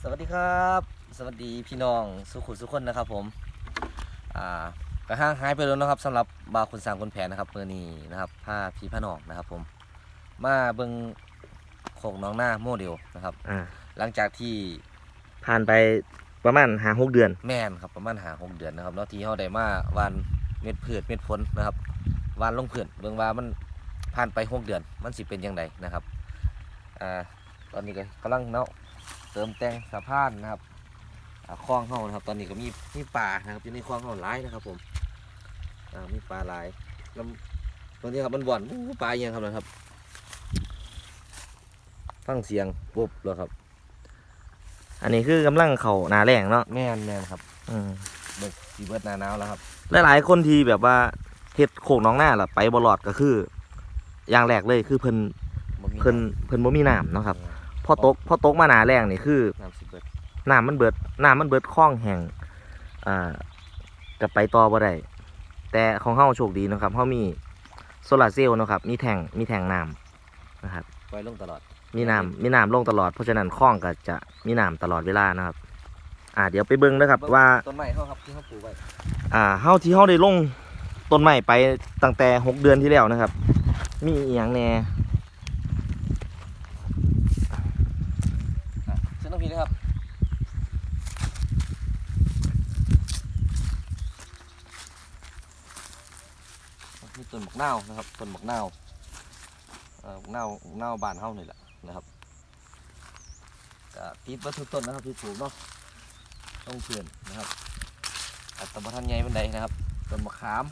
สวัสดีครับ สวัสดีพี่น้องสุขุมสุขคนนะครับผมอ่ากระห้างหายไปแล้วนะครับสำหรับบาวคุณสร้างคนแผนนะครับเมื่อนี้นะครับผ้าพี่ผ้าน้องนะครับ ผม มาเบิงโขกน้องหน้าโมเดลนะครับ อ่า หลังจากที่ผ่านไปประมาณหาหกเดือน แม่นครับประมาณหาหกเดือนนะครับแล้วที่เขาได้มาวันเม็ดพืชเม็ดผลนะครับวานลงพืชเบิ่งว่ามันผ่านไปหกเดือน มันสิเป็นยังไงนะครับอ่าตอนนี้ก็กำลังเนาะ เติมแต่งสะพานนะครับอ่าคลองเขานะครับ ตอนนี้ก็มีมีปลานะครับอยู่ในคลองเขาหลายนะครับ ผมอ่ามีปลาหลายแล้วตอนนี้ครับมันบ่อนอู้ปลาเอียังครับนะครับฟังเสียงปุ๊บเลยครับ อันนี้คือกำลังเขาหนาแรงเนาะแม่นแม่นครับ อืมเบิกสีเบิดหนาหนาวแล้วครับหลายๆคนที่แบบว่าเฮ็ดโขกน้องหน้าล่ะไปบลอดก็คืออย่างแรกเลยคือเพิ่นบ่มีเพิ่นเพิ่นบ่มีน้ำเนาะครับ พอตกพอตกมาหนาแรงนี่คือน้ำสิเบิดน้ำมันเบิดน้ำมันเบิดคลองแห่งอ่ากับไปต่อบ่ได้แต่ของเฮาโชคดีเนาะครับเฮามีโซลาร์เซลล์เนาะครับ มีแท่งมีแท่งน้ำนะครับปล่อยลงตลอด มีน้ำมีน้ำลงตลอดเพราะฉะนั้นคลองก็จะมีน้ำตลอดเวลานะครับ อ่าเดี๋ยวไปเบิ่งนะครับว่าต้นไม้เขาครับที่เขาปลูกไว้อ่าเฮาที่เฮาได้ลงต้นไม้ไปตั้งแต่หกเดือนที่แล้วนะครับ มีอีหยังแหน่ นน้ำพีนะครับมีต้นบักนาวนะครับต้นบักนาวเอ่อบักนาวบักนาวบานเฮานี่แหละนะครับก็ติดวัตถุต้นนะครับที่ปลูกเนาะต้องเพื่อนนะครับอัตบัทันใหญ่บันไดนะครับต้นมะขาม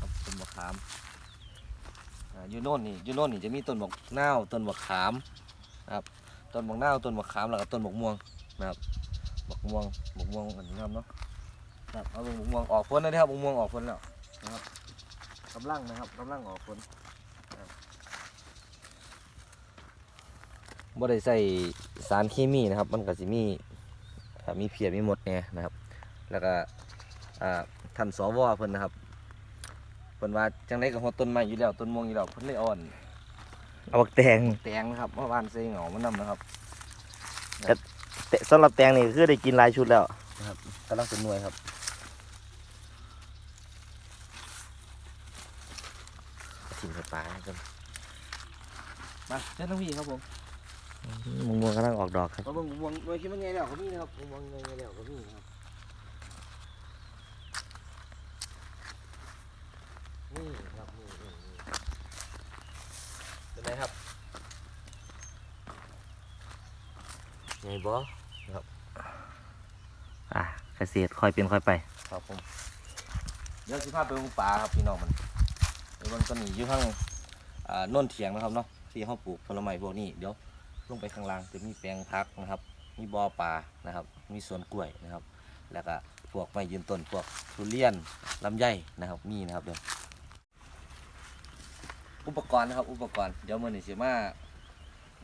ครับต้นมะขามออยู่โน่นนี่อยู่โน่นนี่จะมีต้นบักนาวต้นบักขาม ต้นบักนาวต้นบักขามแล้วก็ต้นบักม่วงนะครับบักม่วงบักม่วงอันนี้ครับเนาะครับเอาบักม่วงออกผลแล้วนะครับบักม่วงออกผลแล้วนะครับกำลังนะครับกำลังออกผลนะครับบ่ได้ใส่สารเคมีนะครับ มันก็สิมีมีเพียมีหมดเนี่ยนะครับ แล้วก็ท่านสวเพิ่นนะครับเพิ่นว่าจังไดก็ฮอดต้นไม้อยู่แล้วต้นม่วงอยู่แล้วเพิ่นเลยอ่อน เอาบักแตงแตงนะครับเมื่อวานใส่เหงามันนำนะครับแต่สำหรับแตงนี่คือได้กินหลายชุดแล้วนะครับกำลังเป็นหน่วยครับถิ่นไฟฟ้าครับมาเจ้าหน้าที่ครับผมมะม่วงกำลังออกดอกครับมาเบิ่งม่วงหน่วยคิดว่าไงแล้วก็มีนะครับม่วงไงไงแล้วก็มีนะครับนี่ครับนี่นี่นี่เป็ นไงครับไงบออะเกษตรค่อยเป็นค่อยไป ครับผมเดี๋ยวสิพาไปเบิ่งปลาครับพี่น้องมันไอ้บนต้นนี้อยู่ข้างอ่าโน่นเถียงนะครับเนาะที่เขาปลูกผลไม้พวกนี้เดี๋ยวลงไปข้างล่างจะมีแปลงพักนะครับ มีบ่อปลานะครับ มีสวนกล้วยนะครับ แล้วก็พวกไม้ยืนต้นพวกทุเรียนลำไยนะครับมีนะครับเดี๋ยว อุปกรณ์นะครับ อุปกรณ์เดี๋ยวมือหนึ่งสิมา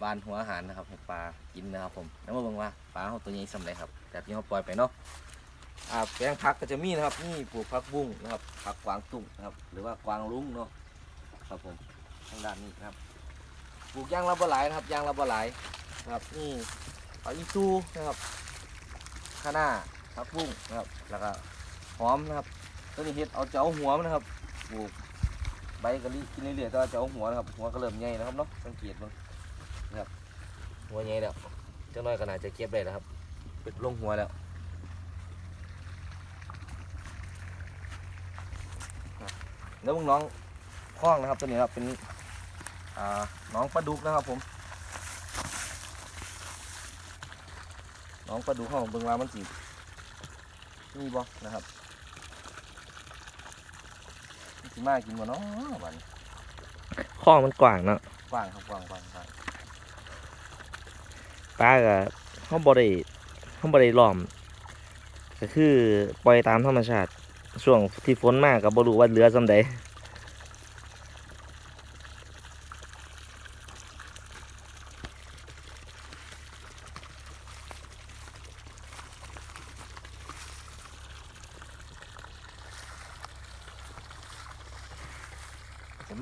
วานหัวอาหารนะครับให้ปลากินนะครับผมแล้วมาเบิ่งว่าปลาเขาตัวใหญ่สำเร็จครับจากที่เขาปล่อยไปเนาะอ่าแปลงผักก็จะมีนะครับนี่ปลูกผักบุ้งนะครับผักกวางตุ้งนะครับ หรือว่ากวางลุงเนาะครับผมทางด้านนี้นะครับปลูกยางละบ่หลายนะครับยางละบ่หลายนะครับนี่เอาอีตูนะครับคะน้าผักบุ้งนะครับแล้วก็หอมนะครับต้นนี้เห็ดเอาเจ้าหัวมันนะครับปลูก ใบกะลิกินเรื่อยๆแต่ว่าเจ้าหัวนะครับ หัวก็เริ่มใหญ่นะครับเนาะ สังเกตมันนะครับ หัวใหญ่แล้วเจ้าน้อยก็น่าจะเก็บได้แล้วครับเป็นลงหัวแล้วแล้วมึงน้องคล้องนะครับตัวนี้ครับเป็นน้องปลาดุกนะครับผม น้องปลาดุกของเบิงว่ามันสีนี่บ่นะครับ มันสิมากินบ่เนาะบัดนี้ข้องมันกว้างเนาะกว้างครับกว้างกว้างกว้างปลาก็เฮาบ่ได้เฮาบ่ได้ล้อม ก็คือปล่อยตามธรรมชาติ ช่วงที่ฝนมากก็บ่รู้ว่าเหลือส่ำใด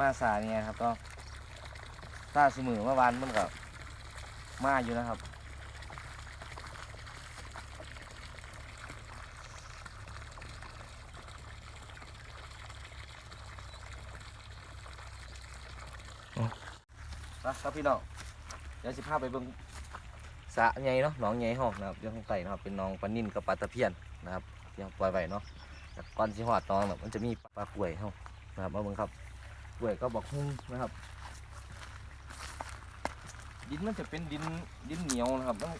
มาซาเนี่ยครับก็ซาเสมอเมื่อวานมันกับมาอยู่นะครับนะครับพี่น้องเดี๋ยวสิพาไปเบิ่งสะไงเนาะน้องไงญ่ห้องนะครับยังไต่นะครับเป็นน้องปลานิ่นกับปลาตะเพียนนะครับยังปล่อยไว้เนาะก้อนสิหอดน้องแบบมันจะมีปลาป่วยเฮานะครับมาเบิ่งครับ กล้วยก็บอกหุ้มนะครับ ดินมันจะเป็นดินดินเหนียวนะครับต้อง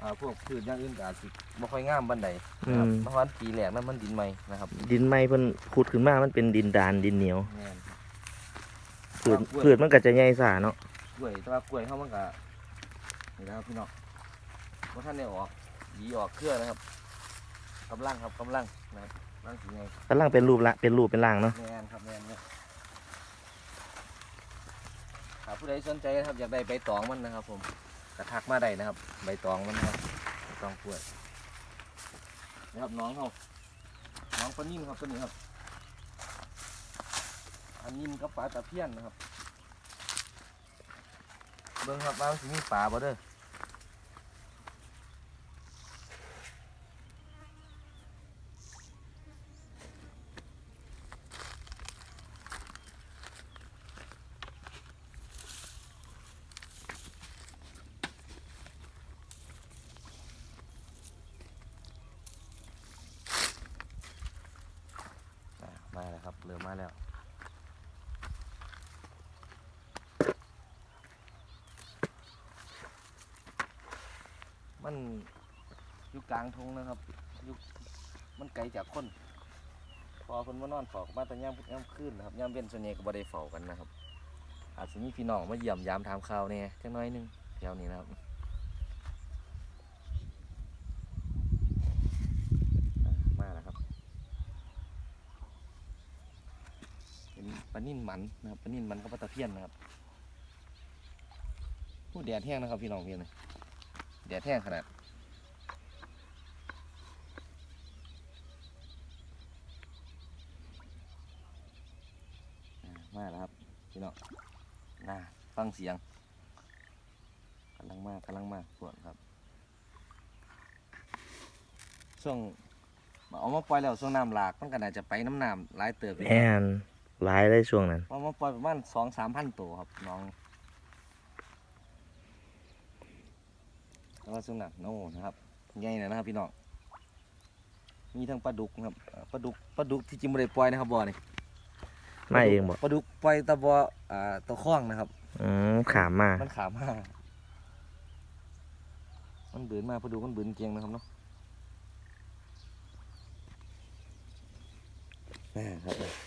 อ่าพวกพืชอย่างอื่นก็อาจสิบ่ค่อยงามบันไดนะครับอืม เพราะว่าปีแรกนั้นมันดินใหม่นะครับดินไม้เพิ่นขุดขึ้นมามันเป็นดินดานดินเหนียวแม่นครับพืชครับกล้วยพืชมันก็จะใหญ่ซ่าเนาะกล้วยแต่ว่ากล้วยเขามันก็นี่นะครับพี่น้องว่าท่านได้ออกหยีออกเครือนะครับกำลังครับกำลังนะครับกำลังสีไง กำลังเป็นรูปละเป็นรูปเป็นร่างเนาะ แมนครับแมนเนี่ยถ้า ผู้ใดสนใจนะครับอยากได้ใบตองมันนะครับ ผมกระทักมาได้นะครับ ใบตองมันนะครับใบตองพวดนะครับน้องเขาน้องปลานิ่มครับตัวนี้ครับอันนิ่มกับปลาตะเพียนนะครับ เบิ่งครับว่ามันสิมีปลาบ่เด้ออะมาแล้วครับเริ่มมา แล้วมันอยู่กลางทงนะครับอยู่มันไกลจากคน พอคนมานอนเฝ้าก็มาแต่ย่ำย่ำขึ้นนะครับย่ำเว้นส่วนใหญ่ก็บ่ได้เฝ้ากันนะครับ อาจจะมีพี่น้องมาเยี่ยมยามถามข่าวเนี่ยจังน้อยนึงแถวนี้นะครับอะมาแล้วครับเป็นป ลานิ่นหมันนะครับปลานิ่นหมันกับปลาตะเพียนนะครับผู้แดดแห้งนะครับพี่น้องเพียนเลยแดดแห้งขนาดมาแล้วครับพี่น้องน่าฟังเสียงกำลังมากกำลังมากปวดครับช่วงเอามาปล่อยแล้วช่วงน้ำหลากมันก็น่าจะไปน้ำน้ำหลายเติบอยู่แอน หลายเลยช่วงนั้น เอามาปล่อยประมาณสองสามพันตัวครับน้องแล้วก็ช่วงนั้นโน่นะครับใหญ่เลยนะครับพี่น้องมีทั้งปลาดุกนะครับเอ่อปลาดุกปลาดุกที่จริงไม่ได้ปล่อยนะครับบ่อนี่มาเองบอกปลาดุกปล่อยตะบออ่าตะข้องนะครับ อืมขามมามันขามากมันบืนมาปลาดุกมันบืนเกียงนะครับเนาะแม่ครับ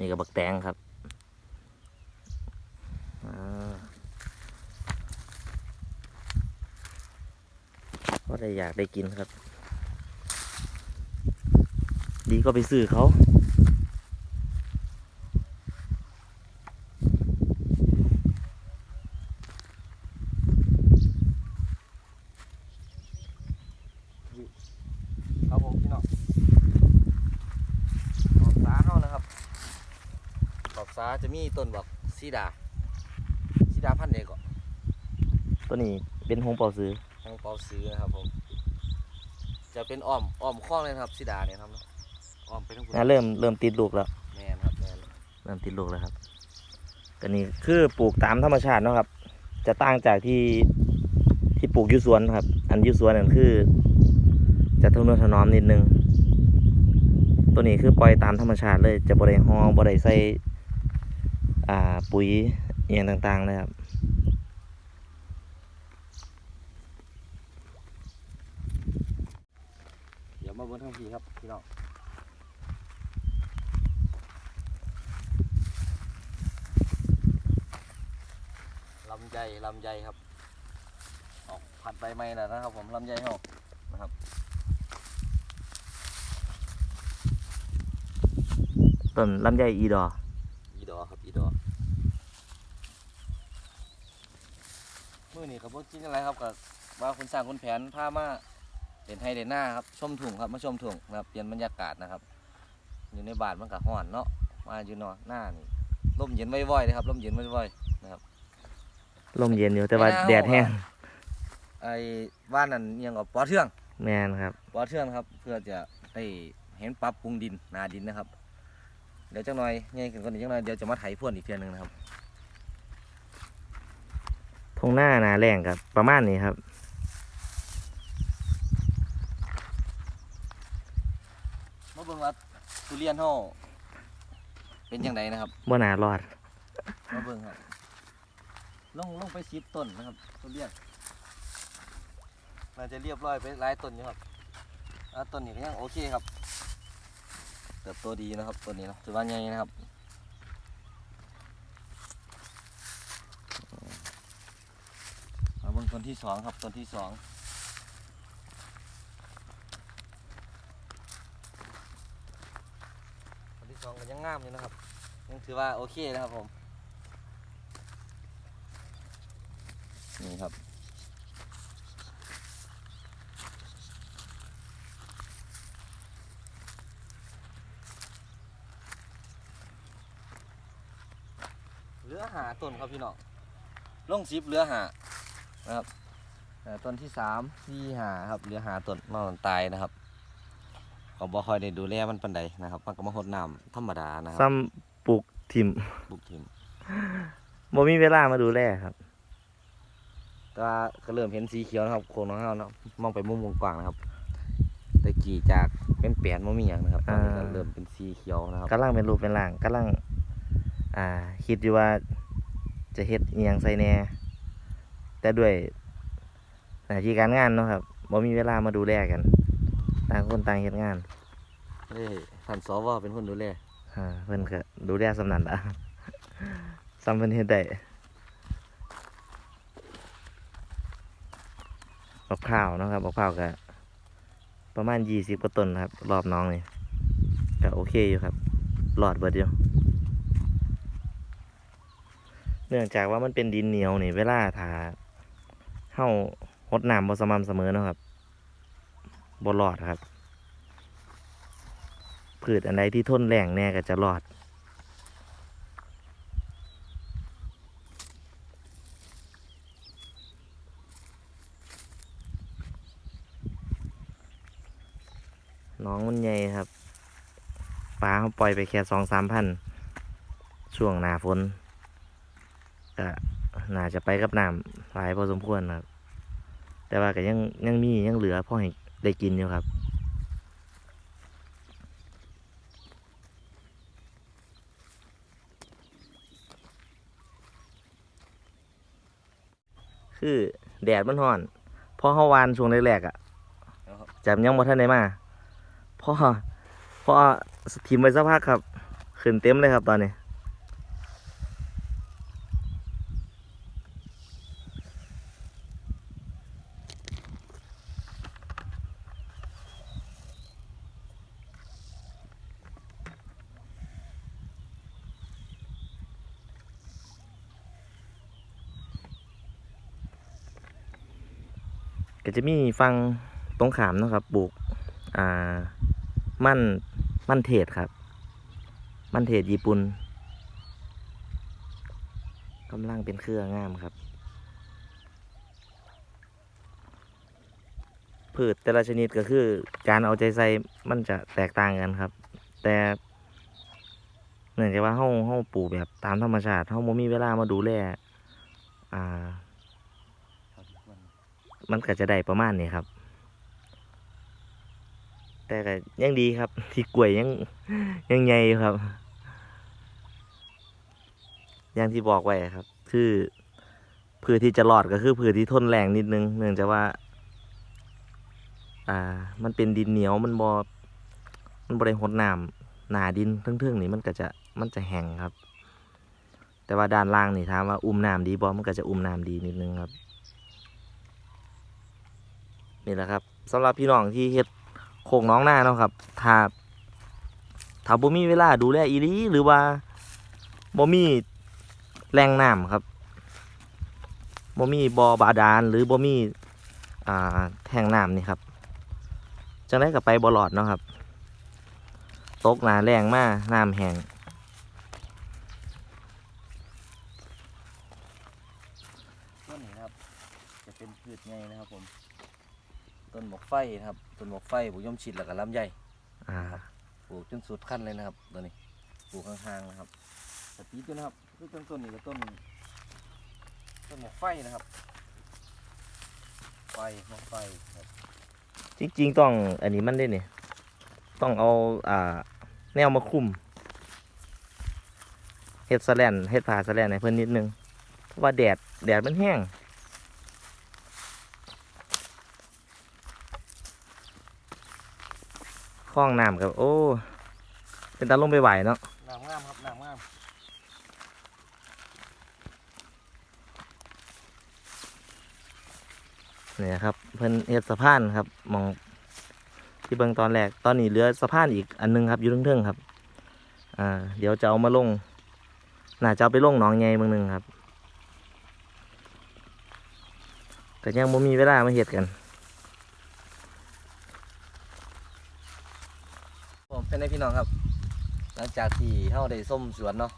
นี่ก็บักแตงครับก็ได้อยากได้กินครับ ดีก็ไปซื้อเขา ครับผมพี่น้องขอบสาเข้านะครับ ขอบสาจะมีต้นบอกซีดาซีดาพันธุ์เด็กก็ตัวนี้เป็นหงเป่าซื้อทางเปาซื้อนะครับผมจะเป็นอ้อมอ้อมคล้องเลยนะครับซีดาเนี่ยครับเนาะอ้อมไปทั้งหมดนะเริ่มเริ่มติดลูกแล้วแมนครับแมนเริ่มติดลูกแล้วครับก็นี่คือปลูกตามธรรมชาติเนาะครับ จะต่างจากที่ที่ปลูกอยูสวนครับ อันอยูสวนนั่นคือ จะทนุถนอมนิดนึง ตัวนี้คือปล่อยตามธรรมชาติเลย จะบริหอบ่ได้ใส่ อ่าปุ๋ยอหย่างต่างๆเลยครับเดี๋ยวมาบนทางพีครับพี่น้องลำไยลำไยครับ ออกผัดใบไม้แล้วนะครับ ผมลำไยเฮานะครับต้นลำไยอีดออีดอครับอีดอ มื่อนี้ครับพวกกินอะไรครับกับว่าคุณสร้างคุณแผนพามาเด่นไฮเด่นหน้าครับชมถุงครับมาชมถุงนะครับเปลี่ยนบรรยากาศนะครับ อยู่ในบ้านมันก็ห้อนเนาะมาอยู่เนาะหน้านี่ลมเย็นไว้ๆเลยครับลมเย็นไว้ๆนะครับ ลมเย็นอยู่แต่ว่าไม่น่า แดดแห้งอไอ้ว่านนั่นอิหยังกับปอเทืองแมนครับ ปอเทืองครับ เพื่อจะได้เห็นปรับปรุงดินนาดินนะครับ เดี๋ยวจังหน่อยง่ายขึ้นกว่านี้จังหน่อยเดี๋ยวจะมาไถพ่วนอีกเทียหนึงนะครับ ทงหน้าหนาแรงครับ ประมาณนี้ครับ มาเบิ่งว่าทุเรียนเฮาเป็นยังไงนะครับบ่หนารอด มาเบิ่งครับลงลงไปสิบต้นนะครับทุเรียนน่าจะเรียบร้อยไปหลายต้นอยู่ครับอ่าต้นนี้ก็ยังโอเคครับเติบโตดีนะครับต้นนี้เนาะถือว่าใหญ่นะครับมาเบิ่งต้ นที่สองครับต้นที่สองต้นที่สองก็ยังงามอยู่นะครับยังถือว่าโอเคนะครับผมนี่ครับเหลือหาต้นครับพี่น้องลงสิบเหลือหา นะครับแต่ต้นที่สามที่หาครับเหลือหาต้นนอนตายนะครับก็บ่ค่อยได้ดูแลมันปันใดนะครับมันก็มาหดน้ำธรรมดานะคซ้รับำปลูกทิมบุกทิมบ่มีเวลามาดูแลครับก็ก็เริ่มเห็นสีเขียวนะครับโคนของเราเนาะมองไปมุมวงกว้างนะครับแตะกี้จากเป็นแปลนไม่มีอย่างนะครับตอนนี้ก็อ่า เริ่มเป็นสีเขียวนะครับกำลังเป็นรูปเป็นร่างกำลัง อ่า คิดอยู่ว่าจะเฮ็ดอีหยังใส่แหน่ แต่ด้วยหน้าที่การงานเนาะครับบ่มีเวลามาดูแลกัน ต่างคนต่างเฮ็ดงานเอ้ยท่านสวเป็นคนดูแลอ่าเพิ่นก็ดูแลสำนันละซ้ำเพิ่นเฮ็ดได้บักพร้าวเนาะครับบักพร้าวก็ประมาณยี่สิบกว่าต้นครับ รอบน้องนี่ก็โอเคอยู่ครับหลอดเบิดอยู่เนื่องจากว่ามันเป็นดินเหนียวนี่เวลาถ้า เฮาหดน้ำบ่สม่ำเสมอเนาะครับบ่รอดครับ พืชอันใดที่ทนแรงแน่ก็จะรอด น้องมันใหญ่ครับปลาเขาปล่อยไปแค่สองสามพัน ช่วงหนาฝนก็ น่าจะไปกับน้ำหลายพอสมควรครับ แต่ว่าก็ยังยังมียังเหลือพอให้ได้กินอยู่ครับคือแดดมันร้อน พอเฮาวานช่วงแรกๆอะนะจำยังบ่ทันได้มาพอพอทิมไปสักพักครับ ขึ้นเต็มเลยครับตอนนี้ ก็จะมีฟังตรงขามนะครับปลูกอ่ามั่นมั่นเทศครับ มั่นเทศญี่ปุ่นกำลังเป็นเครืองามครับพืชแต่ละชนิดก็คือการเอาใจใส่มันจะแตกต่างกันครับ แต่เนื่องจากว่าเฮาเฮาปลูกแบบตามธรรมชาติเฮาบ่มีเวลามาดูแลอ่า มันก็จะได้ประมาณนี้ครับ แต่ก็ยังดีครับ ที่กล้วยยังยังใหญ่ครับ อย่างที่บอกไว้ครับ คือพืชที่จะรอดก็คือพืชที่ทนแรงนิดนึง เนื่องจากว่า อ่า มันเป็นดินเหนียวมันบอมันบริหดน้ำหนาดินเทิงๆนี่มันก็จะมันจะแห้งครับ แต่ว่าด้านล่างนี่ถามว่าอุ้มน้ำดีบอมันก็จะอุ้มน้ำดีนิดนึงครับ นี่แหละครับสำหรับพี่น้องที่เฮ็ดโคกน้องหน้าเนาะครับถ้าถ้าบ่มีเวลาดูแลอีลีหรือว่าบ่มีแหล่งน้ำครับบ่มีบ่อบาดาลหรือบ่มีอ่าแท่งน้ำนี่ครับจังไดก็ไปบ่รอดเนาะครับ ตกหนาแรงมากน้ำแห้ง ต้นนี้นะครับ จะเป็นพืชไงนะครับผม ไฟนะครับต้นหมกไฟปลูกย่อมชิดแล้วก็ลำไยอ่าปลูกจนสุดขั้นเลยนะครับตัวนี้ปลูกข้างๆนะครับสปีดด้วยนะครับคือต้นต้นนี้ก็ต้นต้นหมกไฟนะครับ ไฟหมกไฟครับจริงๆต้องอันนี้มันได้เนี่ยต้องเอาอ่าแนวมาคุมเฮ็ดสแลนเฮ็ดผ่าสแลนให้เพิ่นนิดนึงเพราะว่าแดดแดดมันแห้ง คล้องน้ำกับ โอ้ เป็นตาลงไปไหวเนาะน้ำงามครับน้ำงามเนี่ยครับ เพิ่นเฮ็ดสะพานครับมองที่เบิ่งตอนแรกตอนนี้เหลือสะพานอีกอันหนึงครับอยู่เทิงๆครับอ่าเดี๋ยวจะเอามาลงน่าจะเอาไปลงหนองใหญ่เมืองหนึงครับก็ยังบ่มีเวลามาเฮ็ดกัน ผมเป็นไง พี่น้องครับ หลังจากที่เฮาได้ส้มสวนเนาะ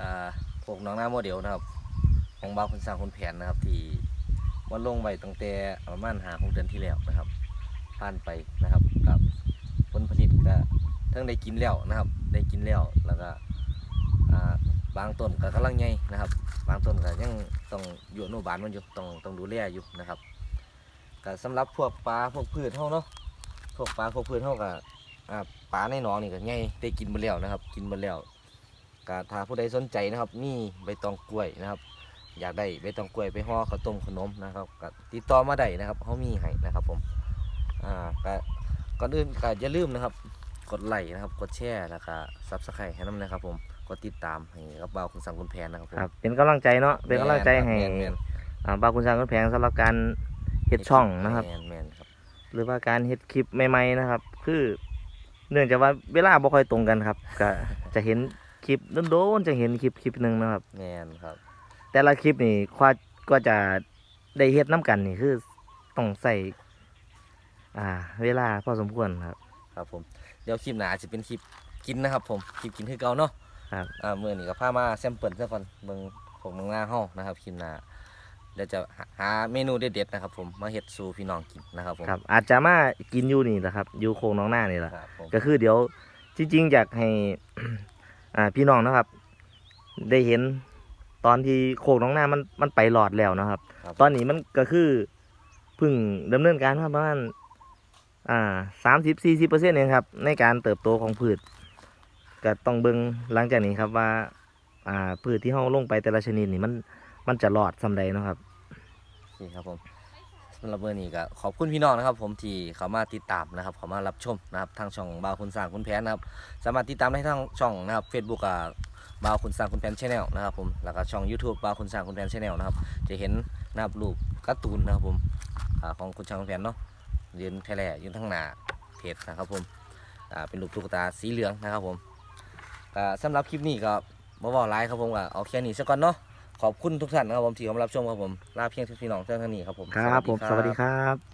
อ่าพวกน้องหน้าโมเดลนะครับ ของบ่าวคนสร้างคนแผนนะครับ ที่ว่าลงไว้ตั้งแต่ประมาณหาหกเดือนที่แล้วนะครับผ่านไปนะครับกับผลผลิตก็ทั้งได้กินแล้วนะครับ ได้กินแล้วแล้วก็บางต้นก็กำลังใหญ่นะครับ บางต้นก็ยังต้องอยู่อนุบาลมันอยู่ต้องต้องดูแลอยู่นะครับก็สำหรับพวกปลาพวกพืชเฮาเนาะพวกปลาพวกพืชเฮาก็อ่า ปลาในหนองนี่ก็ง่ายได้กินหมดแล้วนะครับ กินหมดแล้วก็ถ้าผู้ใดสนใจนะครับมีใบตองกล้วยนะครับ อยากได้ใบตองกล้วยไปห่อข้าวต้มขนมนะครับก็ติดต่อมาได้นะครับเขามีให้นะครับผมอ่าก็ก่อนอื่นก็อย่าลืมนะครับ กดไลค์นะครับ กดแชร์แล้วก็ซับสไครต์ให้น้ำนะครับ ผมกดติดตามให้กับบ่าวคุณสังคุณแพนนะครับผมครับเป็นกำลังใจเนาะเป็นกำลังใจให้แม่นแม่นอ่าบาวคุณช้างคุณแพงสำหรับการเฮ็ดช่องนะครับแม่นแม่นครับ หรือว่าการเฮ็ดคลิปใหม่ๆนะครับ คือ เนื่องจากว่าเวลาบ่ค่อยตรงกันครับ ก็จะเห็นคลิปโดนๆจะเห็นคลิปคลิปหนึ่งนะครับ แม่นครับ แต่ละคลิปนี่กว่าก็จะได้เฮ็ดน้กันนี่คือต้องใส่อ่า เวลาพอสมควรครับ ครับผมเดี๋ยวคลิปหน้าอาจจะเป็นคลิปกินนะครับ ผมคลิปกินคือเก่าเนาะครับอ่ามื่อนี้ก็พามาแซมเปิลซะก่อนเบิ่งของเมืองหน้าห้องนะครับคลิปหน้า เดี๋ยวจะหาหาเมนูเด็ดๆนะครับ ผมมาเฮ็ดสู่พี่น้องกินนะครับผมครับ อาจจะมากินอยู่นี่แหละครับอยู่โคงน้องหน้านี่แหละครับผมก็คือเดี๋ยวจริงๆอยากให้ อ่าพี่น้องนะครับ ได้เห็นตอนที่โคกน้องหน้ามันมันไปหลอดแล้วนะครับ ครับตอนนี้มันก็คือเพึ่งดำเนินการมาประมาณอ่าสามสิบสี่สิบเปอร์เซ็นต์เองครับ ในการเติบโตของพืชก็ต้องเบิ่งหลังจากนี้ครับว่า อ่าพืชที่เฮาลงไปแต่ละชนิดนี่มัน มันจะรอดสำใดเนาะครับโอเครับผมสำหรับมื่อนี้ก็ขอบคุณพี่น้องนะครับ ผมที่เขามาติดตามนะครับเขามารับชมนะครับทางช่องบ่าวคุณสร้างคุณแพนนะครับ สามารถติดตามได้ทางช่องนะครับ Facebook กับบาวคุณสร้างคุณแพนชาแนลนะครับผมแล้วก็ช่อง YouTube บาวคุณสร้างคุณแพนชาแนลนะครับ จะเห็นนะครับรูปการ์ตูนนะครับผมของคุณช่างคุณแพนเนาะยืนแท้ๆยืนทั้งหน้าเพจนะครับผมเป็นรูปตุ๊กตาสีเหลืองนะครับผมอ่าสำหรับคลิปนี้ก็บ่เว้าหลายครับผมก็เอาแค่นี้ซะก่อนเนาะ ขอบคุณทุกท่านนะครับผมที่เข้ามารับชมครับผมลาเพียงทุกพี่น้องเท่านี้ครับผมครับผมสวัสดีครับ